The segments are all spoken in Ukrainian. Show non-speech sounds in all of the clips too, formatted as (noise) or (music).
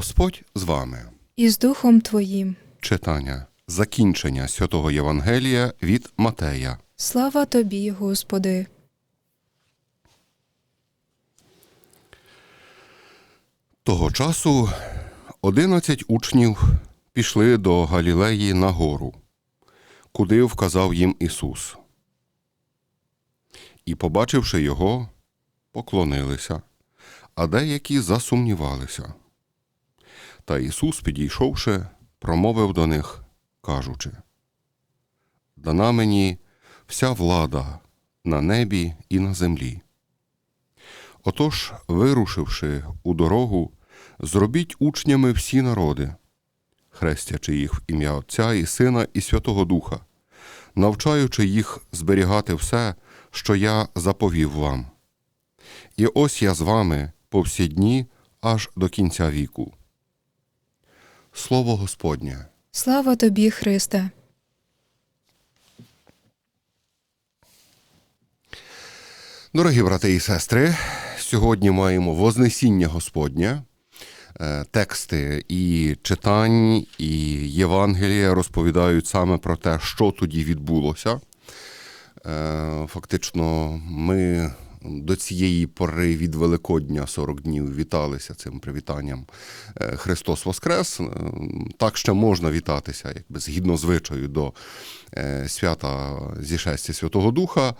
Господь з вами. і з Духом Твоїм. Читання. Закінчення святого Євангелія від Матея. Слава Тобі, Господи. Того часу одинадцять учнів пішли до Галілеї на гору, куди вказав їм Ісус. І, побачивши його, поклонилися, а деякі засумнівалися. Та Ісус, підійшовши, промовив до них, кажучи: Дана мені вся влада на небі і на землі. Отож, вирушивши у дорогу, зробіть учнями всі народи, хрестячи їх в ім'я Отця і Сина і Святого Духа, навчаючи їх зберігати все, що я заповів вам. І ось я з вами по всі дні аж до кінця віку. Слово Господнє. Слава Тобі, Христе. Дорогі брати і сестри, сьогодні маємо Вознесіння Господнє. Е, Тексти і читань, і Євангелія розповідають саме про те, що тоді відбулося. Е, Фактично, ми до цієї пори від Великодня 40 днів віталися цим привітанням е, Христос Воскрес. Е, Так ще можна вітатися, якби згідно звичаю до е, свята зішестя Святого Духа.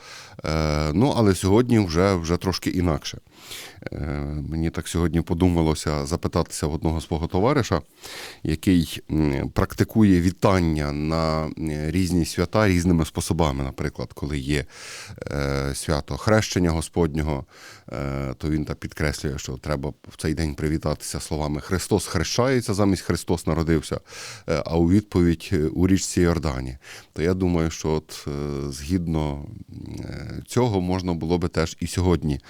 Ну, але сьогодні вже, вже трошки інакше. Мені так сьогодні подумалося запитатися в одного свого товариша, який практикує вітання на різні свята різними способами. Наприклад, коли є свято хрещення Господнього, е, то він так підкреслює, що треба в цей день привітатися словами Христос хрещається замість Христос народився, е, а у відповідь е, у річці Йордані. То я думаю, що от згідно цього можна було би теж і сьогодні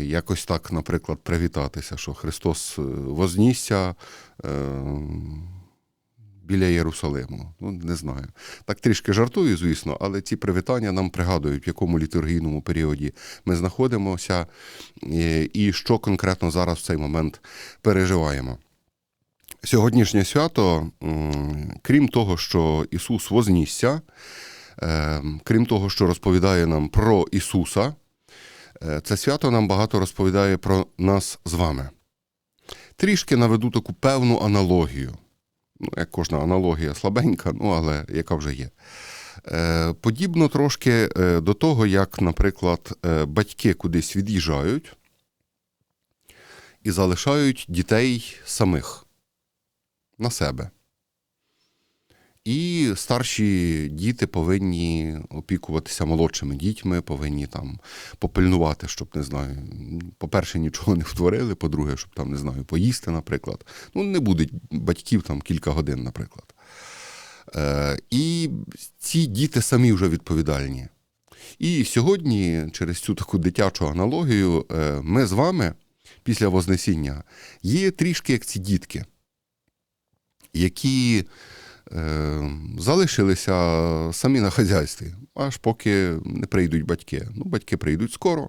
якось так, наприклад, привітатися, що Христос вознісся. Біля Єрусалиму. Ну, не знаю. Так трішки жартую, звісно, але ці привітання нам пригадують, в якому літургійному періоді ми знаходимося і що конкретно зараз в цей момент переживаємо. Сьогоднішнє свято, крім того, що Ісус вознісся, е, крім того, що розповідає нам про Ісуса, е, це свято нам багато розповідає про нас з вами. Трішки наведу таку певну аналогію. Ну, як кожна аналогія слабенька, ну але яка вже є. Е, подібно трошки е, до того, як, наприклад, е, батьки кудись від'їжджають і залишають дітей самих на себе. І старші діти повинні опікуватися молодшими дітьми, повинні там попильнувати, щоб не знаю, по-перше, нічого не втворили, по-друге, щоб там не знаю, поїсти, наприклад. Ну, не буде батьків там кілька годин, наприклад. Е, і ці діти самі вже відповідальні. І сьогодні, через цю таку дитячу аналогію, е, ми з вами після Вознесіння є трішки як ці дітки, які залишилися самі на хазяйстві, аж поки не прийдуть батьки. Ну, батьки прийдуть скоро.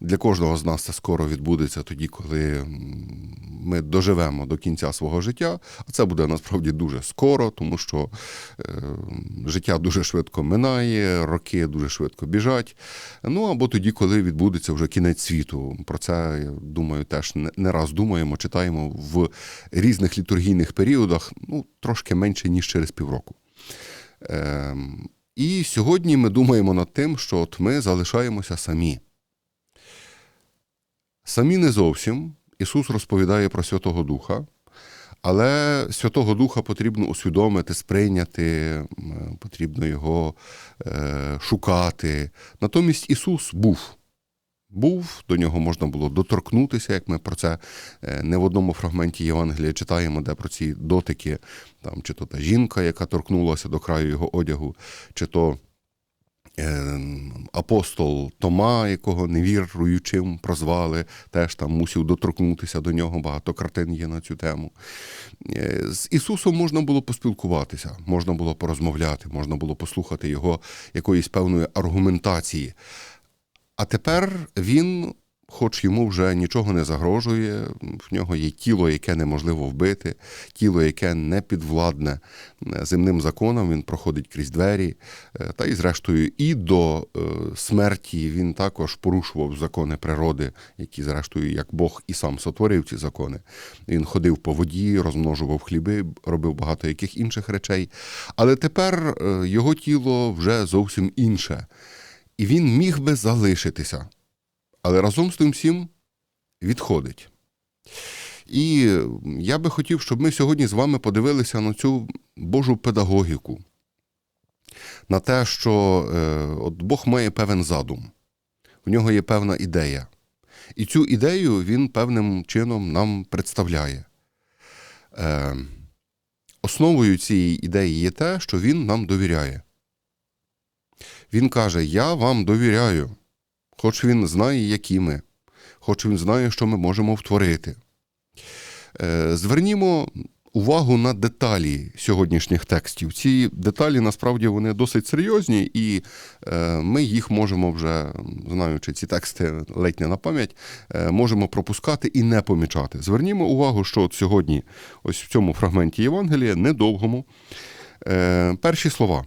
Для кожного з нас це скоро відбудеться тоді, коли ми доживемо до кінця свого життя. А це буде насправді дуже скоро, тому що е, життя дуже швидко минає, роки дуже швидко біжать. Ну або тоді, коли відбудеться вже кінець світу. Про це, я думаю, теж не- раз думаємо, читаємо в різних літургійних періодах, ну, трошки менше, ніж через півроку. Ем, і сьогодні ми думаємо над тим, що от ми залишаємося самі. Самі не зовсім. Ісус розповідає про Святого Духа, але Святого Духа потрібно усвідомити, сприйняти, потрібно його е, шукати. Натомість Ісус був. Був, до нього можна було доторкнутися, як ми про це е, не в одному фрагменті Євангелія читаємо, де про ці дотики, там, чи то та жінка, яка торкнулася до краю його одягу, чи то апостол Тома, якого невіруючим прозвали, теж там мусив доторкнутися до нього. Багато картин є на цю тему. Е, З Ісусом можна було поспілкуватися, можна було порозмовляти, можна було послухати його якоїсь певної аргументації. А тепер він хоч йому вже нічого не загрожує, в нього є тіло, яке неможливо вбити, тіло, яке не підвладне е, земним законам, він проходить крізь двері. Е, Та і, зрештою, і до е, смерті він також порушував закони природи, які, зрештою, як Бог і сам сотворив ці закони. Він ходив по воді, розмножував хліби, робив багато яких інших речей. Але тепер його тіло вже зовсім інше. І він міг би залишитися. Але разом з тим всім відходить. І я би хотів, щоб ми сьогодні з вами подивилися на цю Божу педагогіку, на те, що е, от Бог має певен задум, в нього є певна ідея. І цю ідею він певним чином нам представляє. Е, основою цієї ідеї є те, що він нам довіряє. Він каже: Я вам довіряю, хоч він знає, які ми, хоч він знає, що ми можемо втворити. Е, Звернімо увагу на деталі сьогоднішніх текстів. Ці деталі насправді вони досить серйозні, і е, ми їх можемо вже, знаючи ці тексти ледь не на пам'ять, е, можемо пропускати і не помічати. Звернімо увагу, що от сьогодні, ось в цьому фрагменті Євангелія, недовгому, перші слова.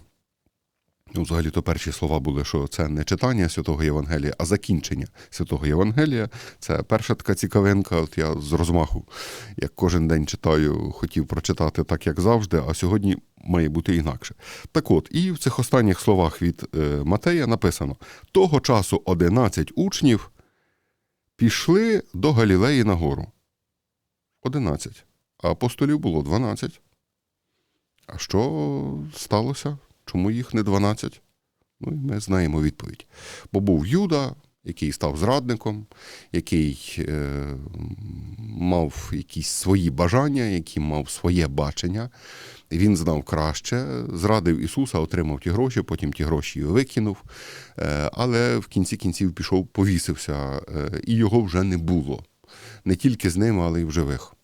Ну, взагалі, то перші слова були, що це не читання святого Євангелія, а закінчення святого Євангелія. Це перша така цікавинка. От я з розмаху, як кожен день читаю, хотів прочитати так, як завжди, а сьогодні має бути інакше. Так от, і в цих останніх словах від е, Матея написано: того часу 11 учнів пішли до Галілеї на гору. 11. А апостолів було 12. А що сталося? Чому їх не 12? Ну, і ми знаємо відповідь. Бо був Юда, який став зрадником, який е, мав якісь свої бажання, який мав своє бачення. Він знав краще, зрадив Ісуса, отримав ті гроші, потім ті гроші викинув. Е, але в кінці кінців пішов, повісився, е, і його вже не було. Не тільки з ним, але й в живих.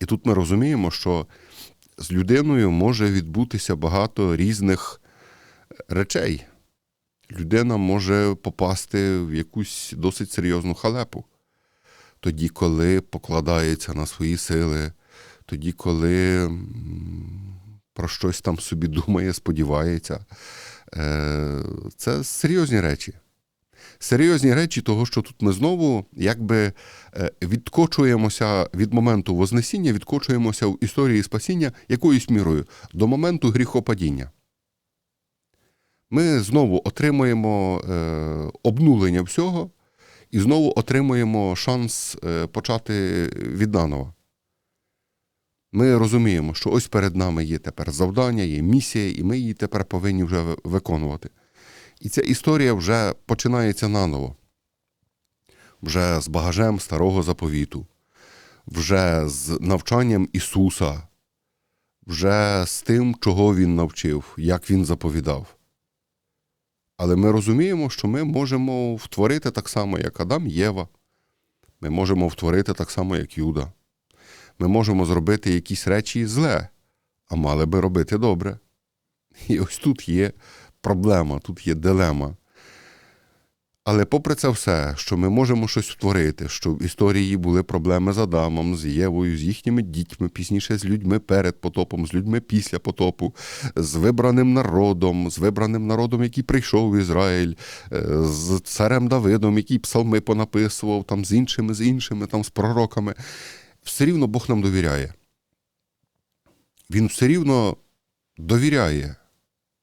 І тут ми розуміємо, що з людиною може відбутися багато різних речей. Людина може попасти в якусь досить серйозну халепу. Тоді, коли покладається на свої сили, тоді, коли про щось там собі думає, сподівається. Е, Це серйозні речі. Серйозні речі, того, що тут ми знову якби е, відкочуємося від моменту Вознесіння, відкочуємося в історії спасіння якоюсь мірою до моменту гріхопадіння. Ми знову отримуємо е, обнулення всього і знову отримуємо шанс е, почати віднаново. Ми розуміємо, що ось перед нами є тепер завдання, є місія, і ми її тепер повинні вже виконувати. І ця історія вже починається наново, вже з багажем старого заповіту, вже з навчанням Ісуса, вже з тим, чого Він навчив, як Він заповідав. Але ми розуміємо, що ми можемо втворити так само, як Адам Єва. Ми можемо втворити так само, як Юда. Ми можемо зробити якісь речі зле, а мали би робити добре. І ось тут є проблема, тут є дилема. Але попри це все, що ми можемо щось втворити, що в історії були проблеми з Адамом, з Євою, з їхніми дітьми, пізніше з людьми перед потопом, з людьми після потопу, з вибраним народом, з вибраним народом, який прийшов в Ізраїль, е, з царем Давидом, який псалми понаписував, там з іншими, з іншими, там з пророками. Все рівно Бог нам довіряє. Він все рівно довіряє.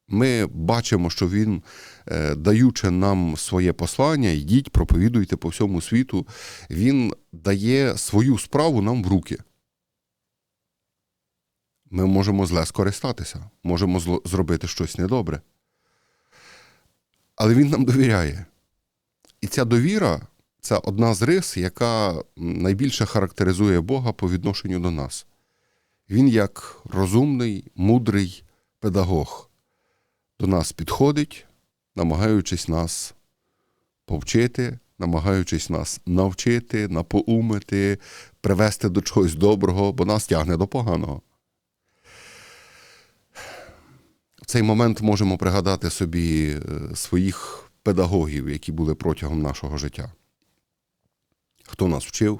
Ми бачимо, що він, е, даючи нам своє послання, йдіть, проповідуйте по всьому світу, він дає свою справу нам в руки. Ми можемо зле скористатися, можемо зло- зробити щось недобре. Але він нам довіряє. І ця довіра це одна з рис, яка найбільше характеризує Бога по відношенню до нас. Він, як розумний, мудрий педагог, до нас підходить, намагаючись нас повчити, намагаючись нас навчити, напоумити, привести до чогось доброго, бо нас тягне до поганого. В цей момент можемо пригадати собі е, своїх педагогів, які були протягом нашого життя. хто нас вчив,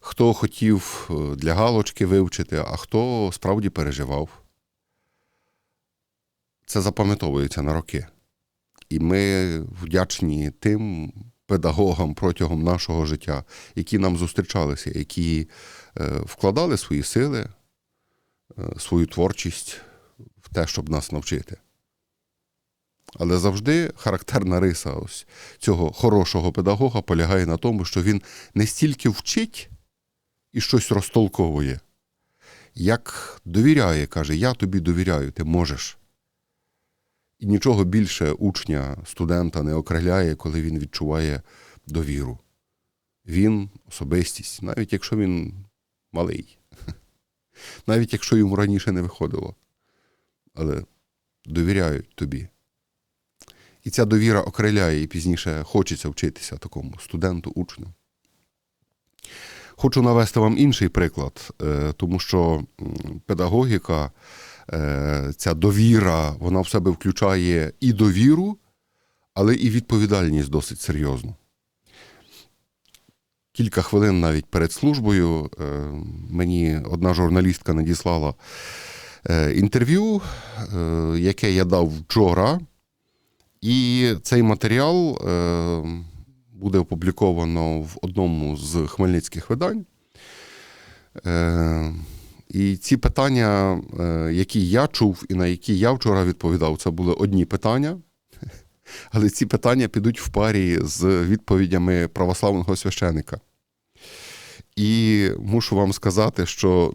хто хотів е, для галочки вивчити, а хто справді переживав. Це запам'ятовується на роки. І ми вдячні тим педагогам протягом нашого життя, які нам зустрічалися, які е, вкладали свої сили, е, свою творчість в те, щоб нас навчити. Але завжди характерна риса ось цього хорошого педагога полягає на тому, що він не стільки вчить і щось розтолковує, як довіряє, каже: Я тобі довіряю, ти можеш. І нічого більше учня, студента не окриляє, коли він відчуває довіру. Він особистість, навіть якщо він малий, (laughs) навіть якщо йому раніше не виходило. Але довіряють тобі. І ця довіра окриляє, і пізніше хочеться вчитися такому студенту, учню. Хочу навести вам інший приклад, е, тому що педагогіка, ця довіра, вона в себе включає і довіру, але і відповідальність досить серйозну. Кілька хвилин навіть перед службою е, мені одна журналістка надіслала е, інтерв'ю, е, яке я дав вчора. І цей матеріал е, буде опубліковано в одному з хмельницьких видань. Е, і ці питання, е, які я чув і на які я вчора відповідав, це були одні питання. (laughs) Але ці питання підуть в парі з відповідями православного священика. І мушу вам сказати, що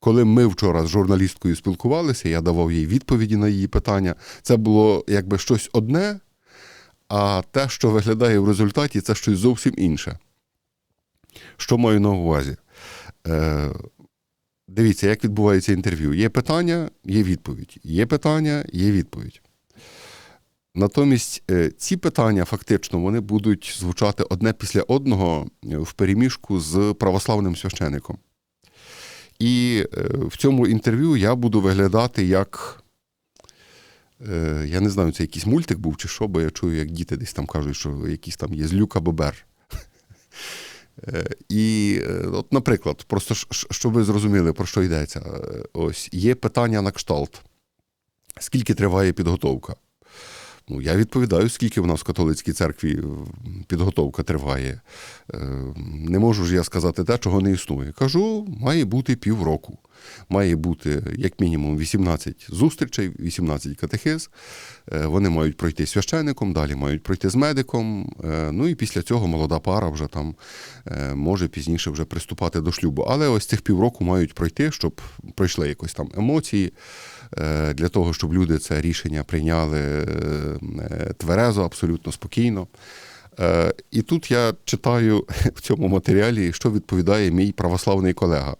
коли ми вчора з журналісткою спілкувалися, я давав їй відповіді на її питання, це було якби щось одне, а те, що виглядає в результаті, це щось зовсім інше. Що маю на увазі? Дивіться, як відбувається інтерв'ю. Є питання, є відповідь. Є питання, є відповідь. Натомість е, ці питання фактично вони будуть звучати одне після одного е, в переміжку з православним священником. І е, в цьому інтерв'ю я буду виглядати як. Я не знаю, це якийсь мультик був чи що, бо я чую, як діти десь там кажуть, що якийсь там є злюка бобер. Е, І, е, от, наприклад, просто щоб ви зрозуміли, про що йдеться. Е, Ось є питання на кшталт. Скільки триває підготовка? Ну, я відповідаю, скільки в нас в католицькій церкві е, підготовка триває. Е, Не можу ж я сказати те, чого не існує. Кажу, має бути півроку. Має бути як мінімум 18 зустрічей, 18 катехиз. Е, Вони мають пройти священником, далі мають пройти з медиком. Ну і після цього молода пара вже там може пізніше вже приступати до шлюбу. Але ось цих півроку мають пройти, щоб пройшли якось там емоції, для того, щоб люди це рішення прийняли е, тверезо, абсолютно спокійно. Е, І тут я читаю (laughs) в цьому матеріалі, що відповідає мій православний колега.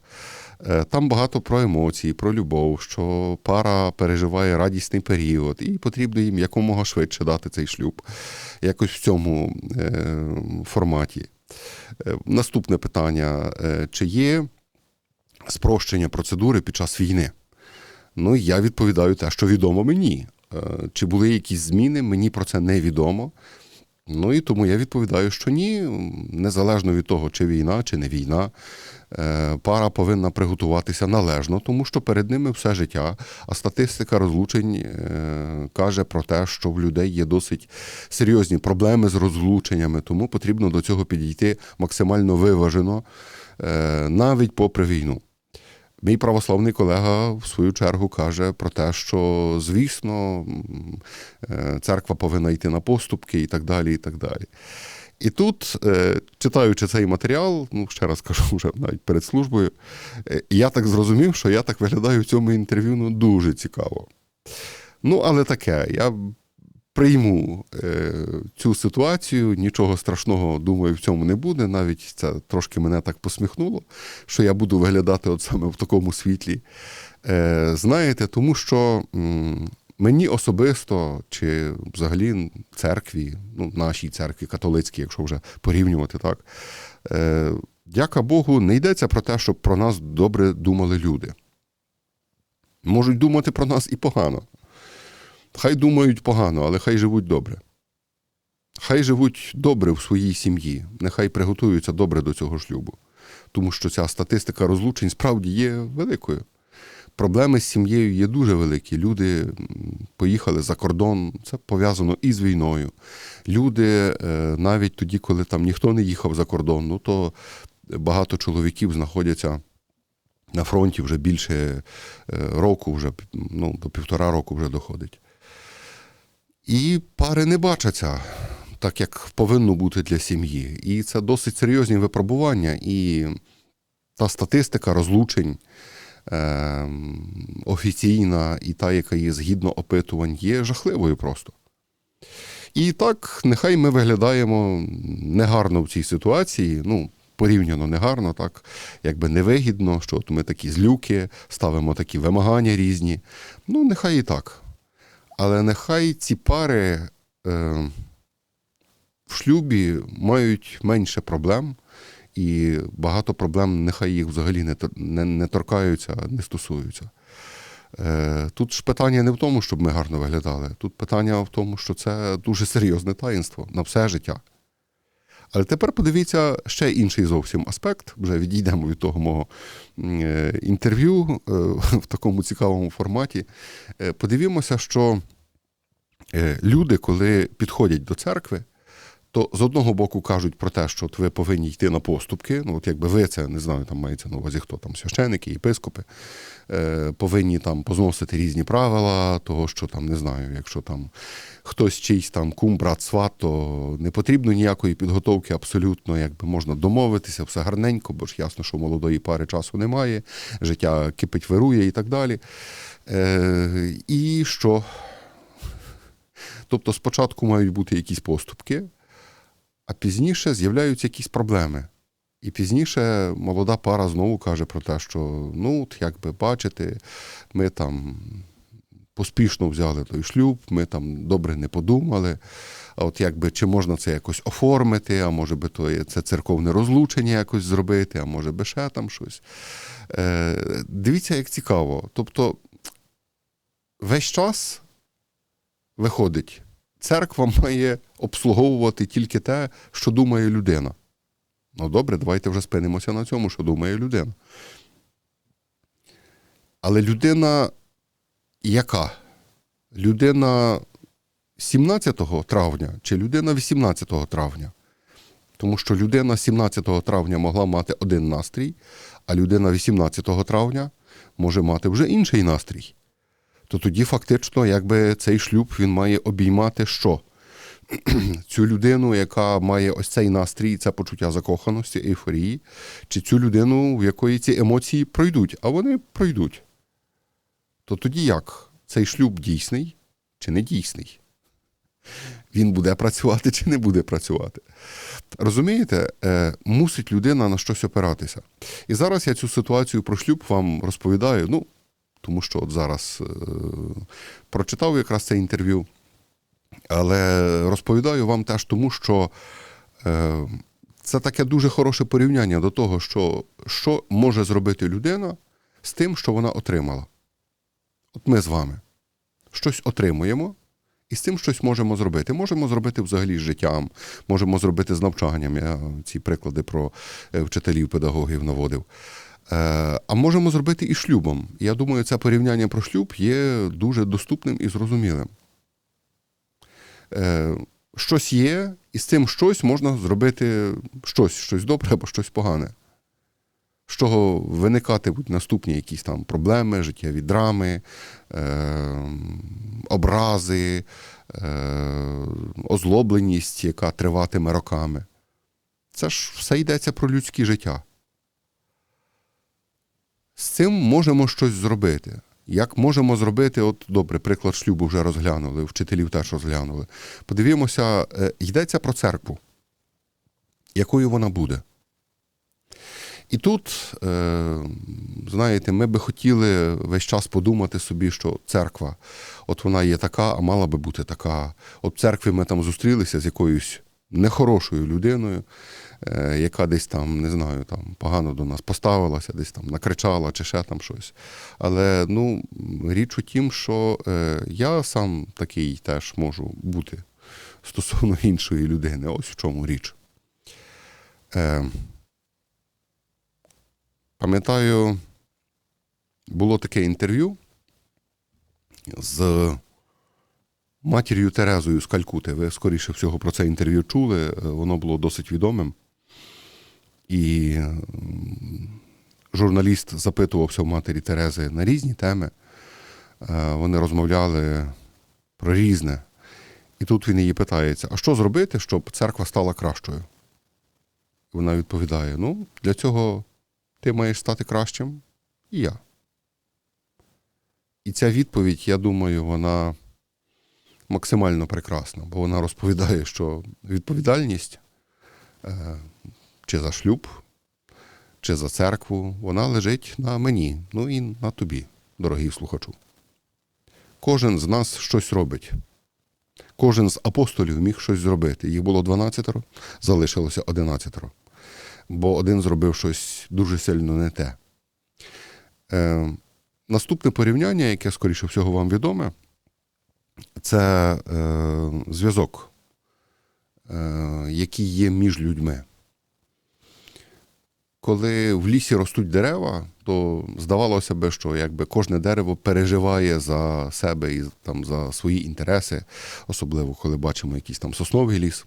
Е, Там багато про емоції, про любов, що пара переживає радісний період, і потрібно їм якомога швидше дати цей шлюб. Якось в цьому е, форматі. Е, Наступне питання: Е, чи є спрощення процедури під час війни? Ну, я відповідаю те, що відомо мені. Е, Чи були якісь зміни, мені про це не відомо. Ну і тому я відповідаю, що ні, незалежно від того, чи війна, чи не війна, е, пара повинна приготуватися належно, тому що перед ними все життя. А статистика розлучень е, каже про те, що в людей є досить серйозні проблеми з розлученнями, тому потрібно до цього підійти максимально виважено, навіть попри війну. Мій православний колега в свою чергу каже про те, що звісно е, церква повинна йти на поступки і так далі. І так далі. І тут, е, читаючи цей матеріал, ну ще раз кажу, (laughs) вже навіть перед службою, е, я так зрозумів, що я так виглядаю в цьому інтерв'ю ну, дуже цікаво. Ну, але таке, я прийму е, цю ситуацію, нічого страшного, думаю, в цьому не буде. Навіть це трошки мене так посміхнуло, що я буду виглядати от саме в такому світлі. Е, знаєте, тому що м, мені особисто, чи взагалі церкві, ну, нашій церкві, католицькій, якщо вже порівнювати так, е, дяка Богу, не йдеться про те, щоб про нас добре думали люди. Можуть думати про нас і погано. Хай думають погано, але хай живуть добре. хай живуть добре в своїй сім'ї, нехай приготуються добре до цього шлюбу. Тому що ця статистика розлучень справді є великою. Проблеми з сім'єю є дуже великі. Люди поїхали за кордон, це пов'язано і з війною. Люди е, навіть тоді, коли там ніхто не їхав за кордон, ну то багато чоловіків знаходяться на фронті вже більше е, року, вже ну, до півтора року вже доходить. І пари не бачаться так, як повинно бути для сім'ї. І це досить серйозні випробування. І та статистика розлучень е, офіційна і та, яка є згідно опитувань, є жахливою просто. І так, нехай ми виглядаємо негарно в цій ситуації. Ну, порівняно негарно, так, якби невигідно, що от ми такі злюки, ставимо такі вимагання різні. Ну, нехай і так. Але нехай ці пари е, в шлюбі мають менше проблем, і багато проблем нехай їх взагалі не, не, не торкаються, не стосуються. Е, тут ж питання не в тому, щоб ми гарно виглядали. Тут питання в тому, що це дуже серйозне таїнство на все життя. Але тепер подивіться ще інший зовсім аспект. Вже відійдемо від того мого е, інтерв'ю е, в такому цікавому форматі. Е, Подивімося, що люди, коли підходять до церкви, то з одного боку кажуть про те, що от ви повинні йти на поступки. Ну, от якби ви це не знаю, там мається на увазі, хто там священики, єпископи, е, повинні там позносити різні правила, того, що там не знаю, якщо там хтось чийсь там кум, брат, сват, то не потрібно ніякої підготовки абсолютно, якби можна домовитися, все гарненько, бо ж ясно, що молодої пари часу немає, життя кипить, вирує і так далі. Е, і що? Тобто спочатку мають бути якісь поступки, а пізніше з'являються якісь проблеми. І пізніше молода пара знову каже про те, що ну, як би бачите, ми там поспішно взяли той шлюб, ми там добре не подумали. А от якби чи можна це якось оформити, а може би то це церковне розлучення якось зробити, а може би ще там щось. Е, дивіться, як цікаво. Тобто весь час виходить, церква має обслуговувати тільки те, що думає людина. Ну добре, давайте вже спинимося на цьому, що думає людина. Але людина яка? Людина 17 травня чи людина 18 травня? Тому що людина 17 травня могла мати один настрій, а людина 18 травня може мати вже інший настрій. То тоді фактично, якби цей шлюб він має обіймати що? (clears throat) цю людину, яка має ось цей настрій, це почуття закоханості, ейфорії, чи цю людину, в якої ці емоції пройдуть, а вони пройдуть. То тоді як? Цей шлюб дійсний чи не дійсний? Він буде працювати чи не буде працювати. Розумієте, е, мусить людина на щось опиратися. І зараз я цю ситуацію про шлюб вам розповідаю, ну, тому що от зараз е, прочитав якраз це інтерв'ю. Але розповідаю вам теж тому, що е, це таке дуже хороше порівняння до того, що, що може зробити людина з тим, що вона отримала. От ми з вами щось отримуємо, і з цим щось можемо зробити. Можемо зробити взагалі з життям, можемо зробити з навчанням. Я ці приклади про е, вчителів, педагогів наводив. Е, А можемо зробити і шлюбом. Я думаю, це порівняння про шлюб є дуже доступним і зрозумілим е, щось є, і з цим щось можна зробити щось, щось добре або щось погане. З чого виникатимуть наступні якісь там проблеми, життєві драми, е, образи, озлобленість, яка триватиме роками. Це ж все йдеться про людське життя. З цим можемо щось зробити. Як можемо зробити, от добре, приклад шлюбу вже розглянули, вчителів теж розглянули. Подивімося, е, йдеться про церкву, якою вона буде. І тут, е, знаєте, ми би хотіли весь час подумати собі, що церква, от вона є така, а мала би бути така. От в церкві ми там зустрілися з якоюсь нехорошою людиною, яка десь там, не знаю, там погано до нас поставилася, десь там накричала чи ще там щось. Але ну, річ у тім, що е, я сам такий теж можу бути стосовно (laughs) іншої людини. Ось в чому річ. Е, пам'ятаю, було таке інтерв'ю з матір'ю Терезою з Калькути. Ви, скоріше всього, про це інтерв'ю чули. Е, Воно було досить відомим. І журналіст запитувався в матері Терези на різні теми. Е, Вони розмовляли про різне. І тут він її питається: а що зробити, щоб церква стала кращою? Вона відповідає: Ну, для цього ти маєш стати кращим, і я. І ця відповідь, я думаю, вона максимально прекрасна, бо вона розповідає, що відповідальність е, чи за шлюб, чи за церкву, вона лежить на мені, ну і на тобі, дорогий слухачу. Кожен з нас щось робить. Кожен з апостолів міг щось зробити. Їх було 12, залишилося 11. Бо один зробив щось дуже сильно не те. Е, наступне порівняння, яке, скоріше всього, вам відоме, це е, зв'язок, е, який є між людьми. Коли в лісі ростуть дерева, то здавалося би, що якби кожне дерево переживає за себе і там за свої інтереси, особливо коли бачимо якийсь там сосновий ліс.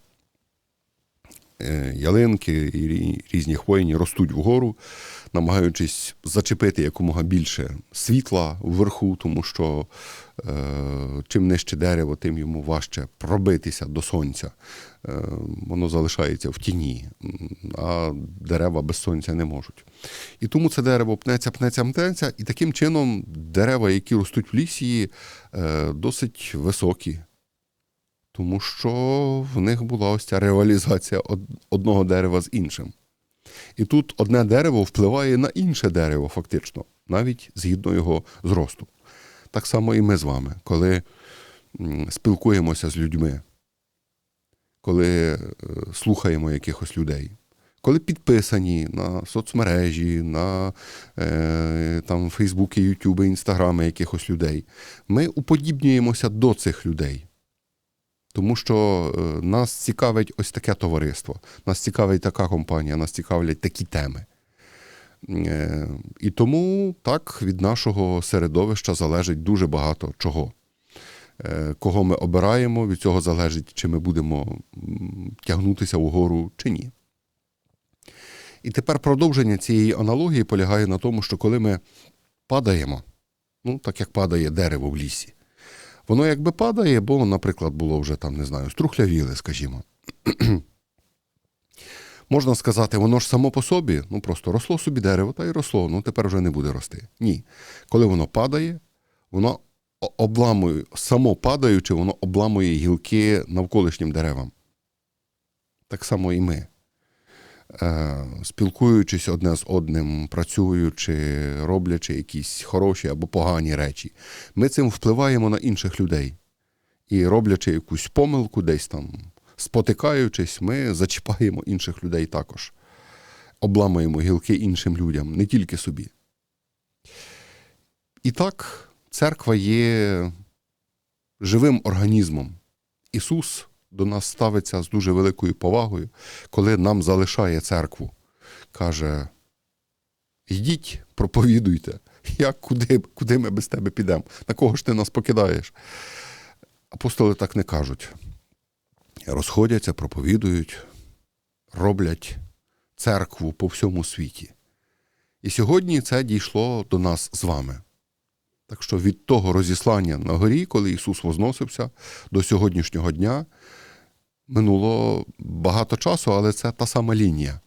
Е, Ялинки і різні хвойні ростуть вгору, намагаючись зачепити якомога більше світла вверху, тому що е, чим нижче дерево, тим йому важче пробитися до сонця. Е, воно залишається в тіні, а дерева без сонця не можуть. І тому це дерево пнеться, пнеться, пнеться, і таким чином дерева, які ростуть в лісі, е, досить високі. Тому що в них була ось ця ревалізація одного дерева з іншим. І тут одне дерево впливає на інше дерево, фактично, навіть згідно його зросту. Так само і ми з вами, коли спілкуємося з людьми, коли е, слухаємо якихось людей, коли підписані на соцмережі, на е, там, Фейсбуки, Ютуби, Інстаграми якихось людей, ми уподібнюємося до цих людей. Тому що е, нас цікавить ось таке товариство, нас цікавить така компанія, нас цікавлять такі теми. Е, І тому так від нашого середовища залежить дуже багато чого. Е, Кого ми обираємо, від цього залежить, чи ми будемо тягнутися вгору чи ні. І тепер продовження цієї аналогії полягає на тому, що коли ми падаємо, ну так як падає дерево в лісі, Воно якби падає, бо, наприклад, було вже там, не знаю, струхлявіле, скажімо. (clears throat) Можна сказати, воно ж само по собі, ну просто росло собі дерево та й росло, ну тепер вже не буде рости. Ні. Коли воно падає, воно обламує, само падаючи, воно обламує гілки навколишнім деревам. Так само і ми. Е, спілкуючись одне з одним, працюючи, роблячи якісь хороші або погані речі, ми цим впливаємо на інших людей. І роблячи якусь помилку, десь там спотикаючись, ми зачіпаємо інших людей також. Обламуємо гілки іншим людям, не тільки собі. І так, церква є живим організмом. Ісус до нас ставиться з дуже великою повагою, коли нам залишає церкву. Каже: йдіть, проповідуйте. Як, куди, куди ми без тебе підемо? На кого ж ти нас покидаєш? Апостоли так не кажуть. Розходяться, проповідують, роблять церкву по всьому світі. І сьогодні це дійшло до нас з вами. Так що від того розіслання на горі, коли Ісус возносився, до сьогоднішнього дня минуло багато часу, але це та сама лінія.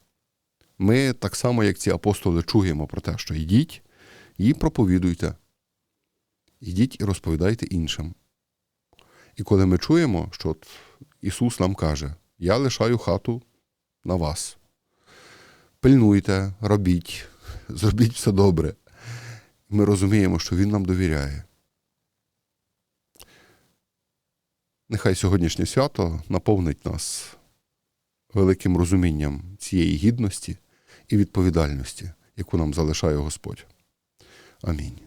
Ми так само, як ці апостоли, чуємо про те, що йдіть і проповідуйте. Йдіть і розповідайте іншим. І коли ми чуємо, що от Ісус нам каже: Я лишаю хату на вас. Пильнуйте, робіть, (laughs) зробіть все добре. Ми розуміємо, що Він нам довіряє. Нехай сьогоднішнє свято наповнить нас великим розумінням цієї гідності і відповідальності, яку нам залишає Господь. Амінь.